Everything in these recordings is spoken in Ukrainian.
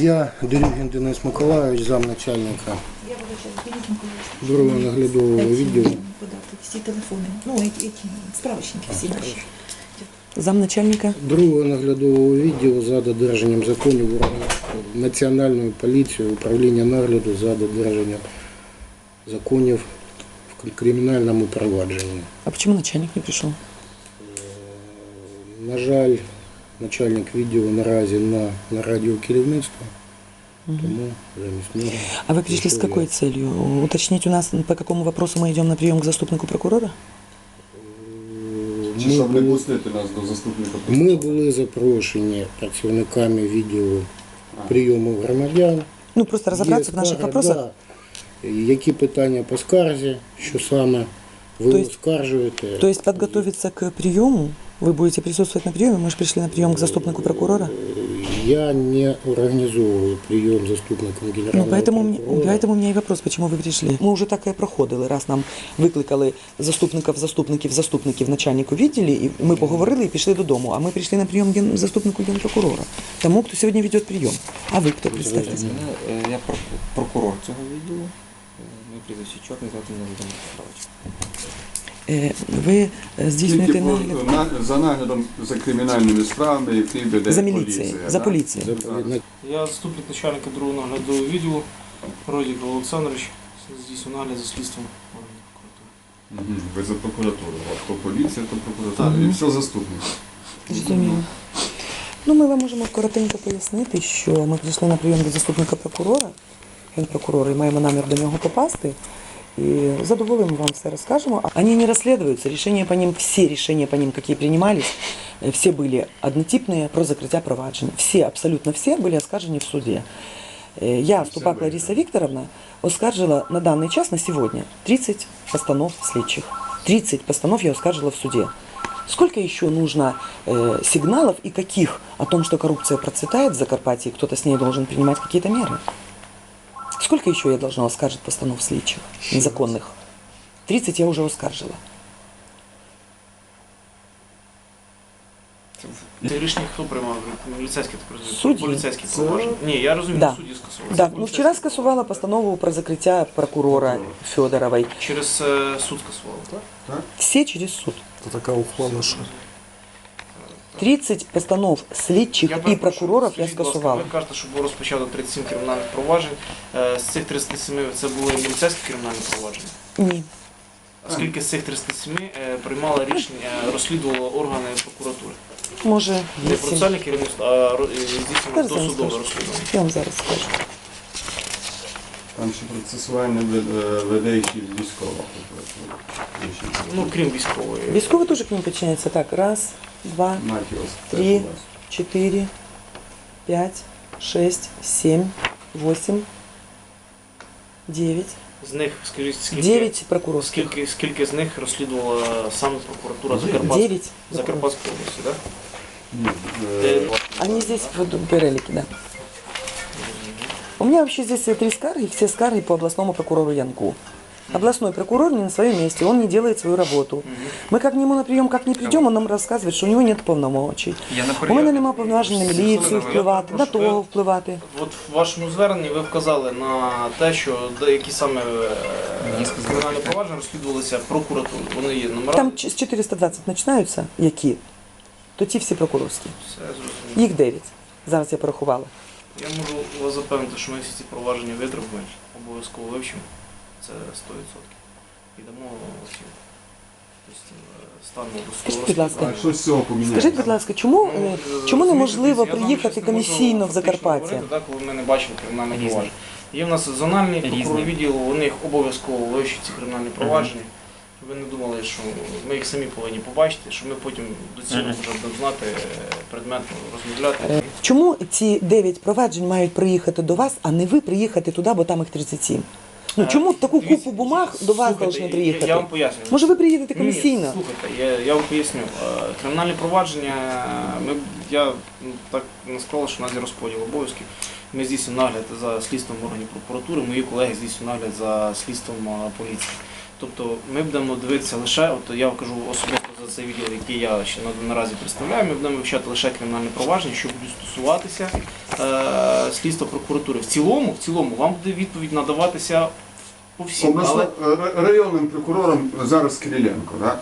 Я Дерюгін Денис Миколайович, замначальника другого наглядового відділу. Подати всі телефони, ну, які, справочники всі наші. Замначальника. Другого наглядового відділу за додержанням законів Національної поліції, управління нагляду за додержанням законів в кримінальному провадженні. А почему начальник не пришел? На жаль, начальник відділу наразі на, на радіокерівництво, тому замість нього. А вы пришли с какой целью? Уточнить у нас, по какому вопросу мы идем на прием к заступнику прокурора? Чи Ми щоб не були, пустити нас до заступника ми були запрошені працівниками відділу прийому громадян. Ну, просто разобраться Є в наших вопросах. да. Які питання по скарзі, що саме ви То есть- оскаржуєте? То есть подготовиться к приему? Вы будете присутствовать на приеме? Мы же пришли на прием к заступнику прокурора. Я не організовую прийом заступником Ну, генерального поэтому, мне- прокурора. поэтому у меня и вопрос, почему вы пришли. Мы уже так и проходили, раз нам викликали заступників, заступників, заступників начальнику відділі, і ми поговорили і пішли додому. А ми прийшли на прийом ген... заступнику генпрокурора. Тому, хто сьогодні веде прийом. А ви хто представтесь? Мене, е, Я прок- прокурор цього відділу. Е, Мій прізвище Чорний, звати мене Володимир Петрович. Е, Ви е, здійснюєте нагляд на- за наглядом за кримінальними справами, які веде за міліцією, поліція, за поліцією. Я заступник начальника другого наглядового відділу Родік Олександрович. Здійснюю нагляд за слідством Ви за прокуратуру. От то поліція, то прокуратура. І все заступник. Зрозуміло. Ну, ми вам можемо коротенько пояснити, що ми прийшли на прийом до заступника прокурора, генпрокурора, і маємо намір до нього попасти. И задоволимо вам все расскажем. Они не расследуются, решения по ним, все решения по ним, какие принимались, э, все были однотипные про закрытие проваджень. Все, абсолютно все были оскаржені в суде. Э, Я, Ступак Лариса Викторовна, оскаржила на данный час, на сегодня, 30 постанов слідчих. 30 постанов я оскаржила в суде. Сколько еще нужно э, сигналов и каких о том, что коррупция процветает в Закарпатье, кто-то с ней должен принимать какие-то меры? Сколько еще я должна оскаржить постанов слідчих незаконных? 30 я уже оскаржила. Це рішення хто приймав? Міліцейський так розумію? Судді. Поліцейський провадження. Ні, я розумію, Да. судді скасували. Да, Це ну поліцейський. вчера скасувала постанову про закрытие прокурора Федоровой. Через е, суд скасували, так? Все через суд. То така ухвала, що 30 постанов слідчих і перепрошую, прокурорів я ласка. Ви кажете, що було розпочато 37 кримінальних проваджень. Е, З цих 37 це були міліцейські кримінальні провадження. Ні. Скільки з цих 37 е, приймали рішення, розслідували органи прокуратури? Може, Не 8. процесуальне керівництво, а е, здійснювали я досудове розслідування. Я вам зараз скажу. Там ще процесуальне ве- е, веде ще військова прокуратура. Ну, крім військової. Військові теж к ним підчиняються. Так, раз, два, Матіос. теж Три. у вас. четыре, пять, шесть, семь, восемь, девять. З них, скажіть, скільки, Девять прокурорских. скільки, скільки з них розслідувала саме прокуратура Закарпатської, Девять. Закарпатської області, так? Ні, Е, е, Они здесь в перелике, да. У меня вообще здесь три скарги, все скарги по областному прокурору Янку. Областной прокурор не на своем месте, он не делает свою работу. Мы как к нему на прием, как не придем, он нам рассказывает, что у него нет повномочий. Я на У мене нема повноважень на міліцію впливати, на того впливати. От в вашому зверненні ви вказали на те, що деякі саме е, кримінальні провадження розслідувалися прокуратурою. Вони є номера. Там ч- з 420 починаються, які, то ті всі прокурорські. Все зрозуміло. Їх 9. Зараз я порахувала. Я можу вас запевнити, що ми всі ці провадження витримуємо, обов'язково вивчимо. Це 100%. І дамо оцінку. Тобто, е, стану до Скажіть, будь ласка? Скажіть, будь ласка, чому, е, Ну, чому е, неможливо приїхати комісійно в Закарпаття? Так, коли ми не бачимо кримінальне провадження. Є в нас зональний Різні. прокурор відділу, вони їх обов'язково вивчать ці кримінальні провадження. Ви не думали, що ми їх самі повинні побачити, що ми потім до цього Мгм. вже будемо знати е, предметно розмовляти. Е, Чому ці 9 проваджень мають приїхати до вас, а не ви приїхати туди, бо там їх 37? Ну Е, чому таку купу бумаг до вас повинні приїхати? Я вам поясню. Може ви приїдете Ні, комісійно? слухайте, я, я вам поясню. Кримінальні провадження, ми, я ну, так не склало, що у нас є розподіл обов'язків. Ми здійснюємо нагляд за слідством органів прокуратури, мої колеги здійснюють нагляд за слідством поліції. Тобто ми будемо дивитися лише, от я кажу особисто за цей відділ, який я ще наразі представляю, ми будемо вивчати лише кримінальне провадження, що будуть стосуватися е, слідства прокуратури. В цілому, в цілому, вам буде відповідь надаватися по всім, але районним прокурором зараз Кириленко, да?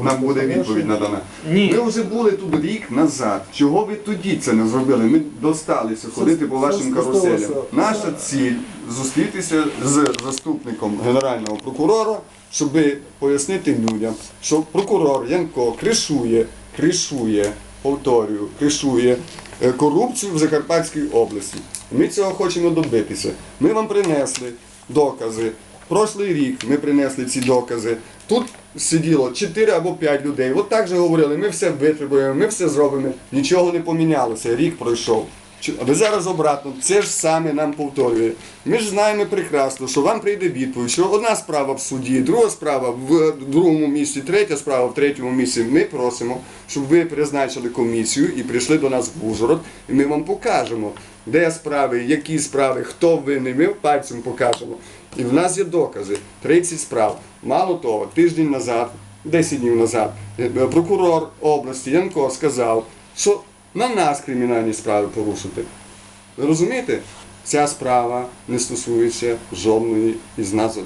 Нам буде відповідь надана. ні. Ми вже були тут рік назад. Чого ви тоді це не зробили? Ми досталися ходити по вашим каруселям. Наша ціль зустрітися з заступником генерального прокурора, щоб пояснити людям, що прокурор Янко кришує, кришує, повторюю, кришує е, корупцію в Закарпатській області. Ми цього хочемо добитися. Ми вам принесли докази. Прошлий рік ми принесли ці докази. Тут сиділо 4 або 5 людей. От так же говорили, ми все витребуємо, ми все зробимо. Нічого не помінялося, рік пройшов. А ви зараз обратно, це ж саме нам повторює. Ми ж знаємо прекрасно, що вам прийде відповідь, що одна справа в суді, друга справа в другому місці, третя справа в третьому місці. Ми просимо, щоб ви призначили комісію і прийшли до нас в Ужгород, і ми вам покажемо, де справи, які справи, хто винний, ми пальцем покажемо. І в нас є докази, 30 справ. Мало того, тиждень назад, 10 днів назад, е, прокурор області Янко сказав, що на нас кримінальні справи порушити. Ви розумієте? Ця справа не стосується жодної із нас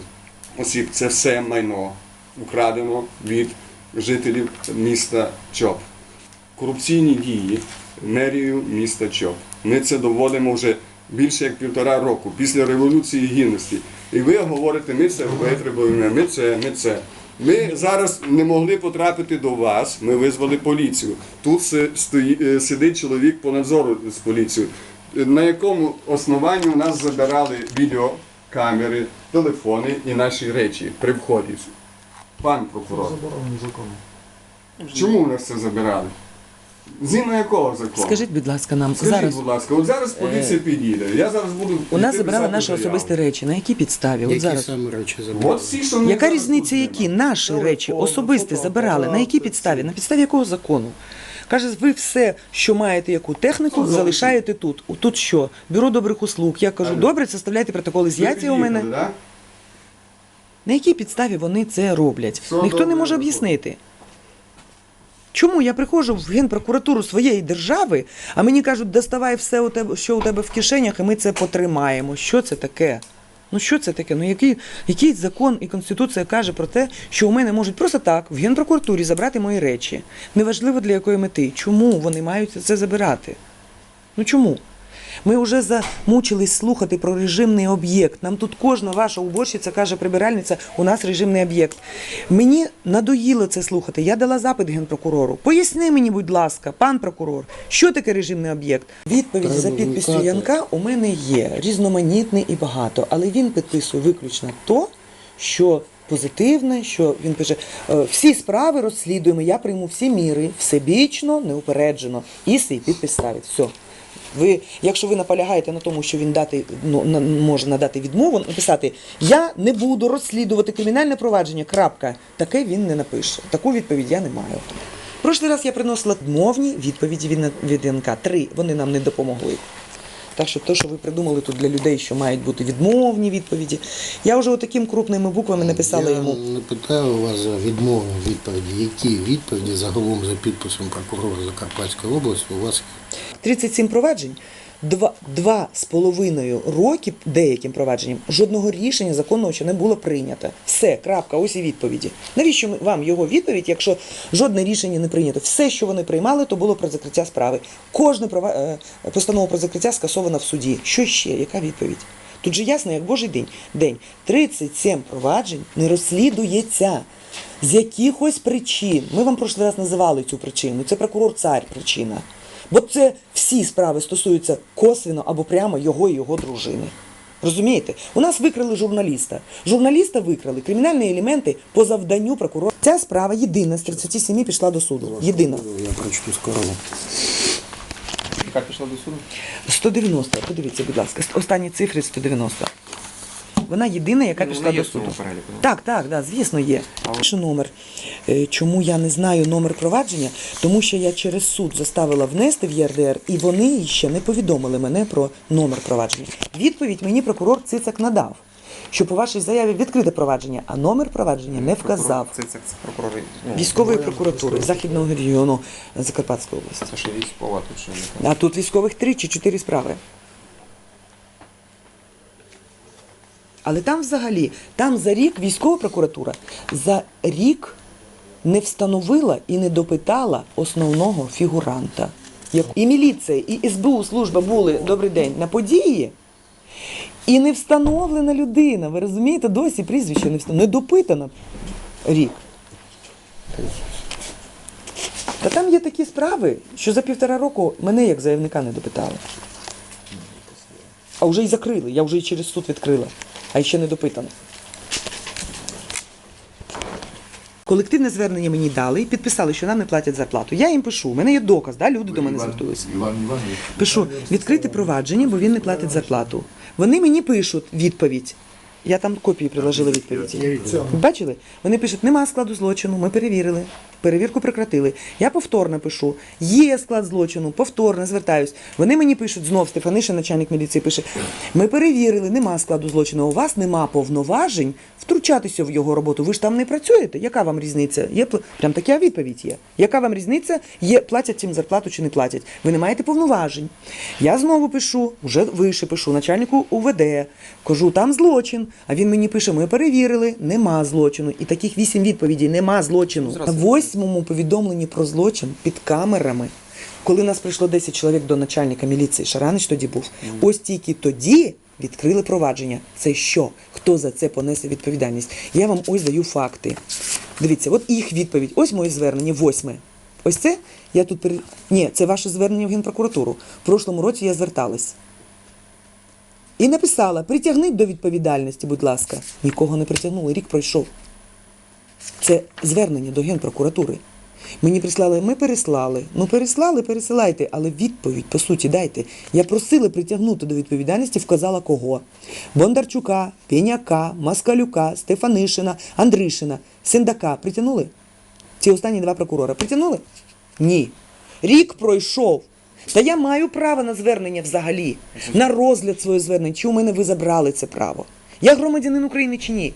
осіб. Це все майно украдено від жителів міста Чоп. Корупційні дії мерією міста Чоп. Ми це доводимо вже більше як півтора року після Революції Гідності. І ви говорите, ми це витребуємо, ми це, ми це. Ми зараз не могли потрапити до вас, ми визвали поліцію. Тут стої- е, сидить чоловік по надзору з поліцією. На якому основанні у нас забирали відеокамери, телефони і наші речі при вході. Пан прокурор. Чому у нас це забирали? Згідно якого закону? Скажіть, будь ласка, нам Скажіть, зараз будь ласка, от зараз поліція підійде. Я зараз буду. у нас забрали наші особисті речі. На якій підставі? От Які зараз. саме речі От всі, що Яка зараз різниця, тут які знаємо. наші речі особисті забирали? На якій підставі? На підставі якого закону? Каже, ви все, що маєте яку техніку, Ну, залишаєте тут. Тут що? Бюро добрих услуг. Я кажу, Алло. добре, составляйте протоколи Ви з'яття у мене. під'їхали, да? На якій підставі вони це роблять? Все Ніхто не добре, може добре. об'яснити. Чому я приходжу в генпрокуратуру своєї держави, а мені кажуть, доставай все, у тебе, що у тебе в кишенях, і ми це потримаємо. Що це таке? Ну що це таке? Ну який, який закон і конституція каже про те, що у мене можуть просто так в генпрокуратурі забрати мої речі? Неважливо для якої мети. Чому вони мають це забирати? Ну чому? Ми вже замучились слухати про режимний об'єкт. Нам тут кожна ваша уборщиця каже, прибиральниця, у нас режимний об'єкт. Мені надоїло це слухати. Я дала запит генпрокурору. Поясни мені, будь ласка, пан прокурор, що таке режимний об'єкт? Відповіді Треба за підписю вникати. Янка у мене є різноманітний і багато, але він підписує виключно то, що. Позитивне, що він пише, «Е, всі справи розслідуємо, я прийму всі міри, всебічно, неупереджено, і свій підпис ставить. Все. Ви, якщо ви наполягаєте на тому, що він дати, ну, на- може надати відмову, написати Я не буду розслідувати кримінальне провадження. Крапка. Таке він не напише. Таку відповідь я не маю. Прошлий раз я приносила мовні відповіді від, НК. Три. Вони нам не допомогли. Так що те, що ви придумали тут для людей, що мають бути відмовні відповіді. Я вже отаким крупними буквами написала Я йому. не питаю вас за відмовні відповіді. Які відповіді загалом за підписом прокурора Закарпатської області у вас 37 проваджень, два, два з половиною роки деяким провадженням жодного рішення законного ще не було прийнято. Все, крапка, ось і відповіді. Навіщо вам його відповідь, якщо жодне рішення не прийнято? Все, що вони приймали, то було про закриття справи. Кожна права, е, постанова про закриття скасована в суді. Що ще? Яка відповідь? Тут же ясно, як Божий день. день. 37 проваджень не розслідується. З якихось причин. Ми вам прошлий раз називали цю причину. Це прокурор цар причина. Бо це всі справи стосуються косвіно або прямо його і його дружини. Розумієте? У нас викрили журналіста. Журналіста викрали кримінальні елементи по завданню прокурора. Ця справа єдина з 37 пішла до суду. Єдина. я прочту скоро. Яка пішла до суду? 190. Подивіться, будь ласка, останні цифри 190. Вона єдина, яка Ну, пішла до суду. переліку. Так, так, да, звісно, є. Що номер? Е, Чому я не знаю номер провадження? Тому що я через суд заставила внести в ЄРДР, і вони ще не повідомили мене про номер провадження. Відповідь мені прокурор Цицак надав. що по вашій заяві відкрите провадження, а номер провадження не вказав. Це, це, це прокурори ну, Військової прокуратури Західного регіону Закарпатської області. Це ще військова, тут ще не А тут військових три чи чотири справи. Але там взагалі, там за рік військова прокуратура за рік не встановила і не допитала основного фігуранта. І міліція, і СБУ служба були добрий день на події. І не встановлена людина. Ви розумієте, досі прізвище не встановлено, не допитана рік. Та там є такі справи, що за півтора року мене як заявника не допитали. А вже й закрили, я вже і через суд відкрила, а ще не допитано. Колективне звернення мені дали і підписали, що нам не платять зарплату. Я їм пишу, у мене є доказ, да, люди до мене звертуються. Пишу, відкрити провадження, бо він не платить зарплату. Вони мені пишуть відповідь. Я там копії приложила відповіді. Бачили? Вони пишуть, нема складу злочину, ми перевірили. Перевірку прекратили. Я повторно пишу, є склад злочину, повторно звертаюсь. Вони мені пишуть знов, Стефаниша, начальник міліції, пише: ми перевірили, нема складу злочину. У вас нема повноважень втручатися в його роботу. Ви ж там не працюєте. Яка вам різниця? Є прям така відповідь є. Яка вам різниця? Є платять цим зарплату чи не платять? Ви не маєте повноважень. Я знову пишу, вже вище пишу, начальнику УВД, кажу, там злочин. А він мені пише: ми перевірили, нема злочину. І таких вісім відповідей нема злочину. На восьмому повідомленні про злочин під камерами. Коли нас прийшло 10 чоловік до начальника міліції, Шаранич тоді був, ось тільки тоді відкрили провадження. Це що? Хто за це понесе відповідальність? Я вам ось даю факти. Дивіться, от їх відповідь. Ось моє звернення, восьме. Ось це я тут перед... Ні, це ваше звернення в Генпрокуратуру. В прошлому році я зверталась. І написала: притягніть до відповідальності, будь ласка. Нікого не притягнули, рік пройшов. Це звернення до Генпрокуратури. Мені прислали, ми переслали. Ну переслали, пересилайте, але відповідь, по суті, дайте. Я просила притягнути до відповідальності, вказала кого. Бондарчука, Пеняка, Маскалюка, Стефанишина, Андришина, Сендака. Притягнули? Ці останні два прокурори. Притягнули? Ні. Рік пройшов. Та я маю право на звернення взагалі, на розгляд своє звернення. Чи у мене ви забрали це право? Я громадянин України чи ні?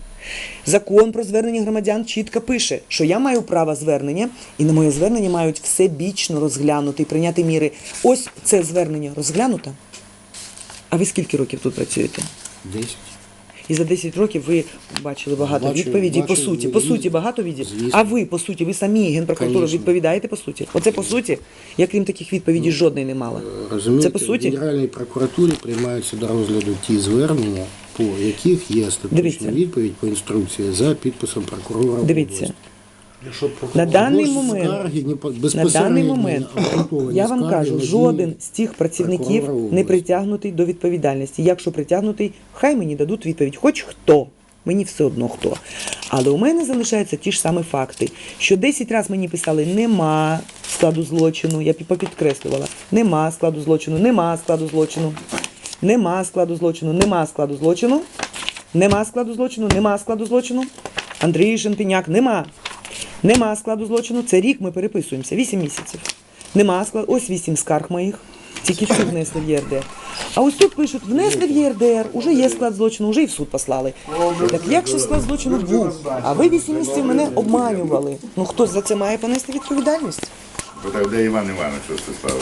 Закон про звернення громадян чітко пише, що я маю право звернення, і на моє звернення мають всебічно розглянути і прийняти міри. Ось це звернення розглянуто. А ви скільки років тут працюєте? Десять. І за 10 років ви бачили багато Бачу, відповідей по суті. По суті, багато відповідей. Звісно. А ви, по суті, ви самі генпрокуратура Конечно. відповідаєте по суті. Оце по суті. Я крім таких відповідей жодної не мала. Розумієте, Це по суті? в Генеральній прокуратурі приймаються до розгляду ті звернення, по яких є остаточна Дивіться. відповідь по інструкції за підписом прокурора. Дивіться. області. На даний момент На даний момент я вам кажу, жоден з тих працівників не притягнутий до відповідальності. Якщо притягнутий, хай мені дадуть відповідь, хоч хто. Мені все одно хто. Але у мене залишаються ті ж самі факти, що 10 разів мені писали, нема складу злочину. Я попідкреслювала, нема складу злочину, нема складу злочину, нема складу злочину, нема складу злочину, нема складу злочину, нема складу злочину. Андрій Шемпіняк, нема. Нема складу злочину. Це рік ми переписуємося, 8 місяців. Нема складу, ось 8 скарг моїх. Тільки що внесли в ЄРДР. А ось тут пишуть, внесли в ЄРДР, уже є склад злочину, вже і в суд послали. Так якщо склад злочину був, а ви 8 місяців мене обманювали. Ну хтось за це має понести відповідальність? Бо так де Іван Іванович що це стало?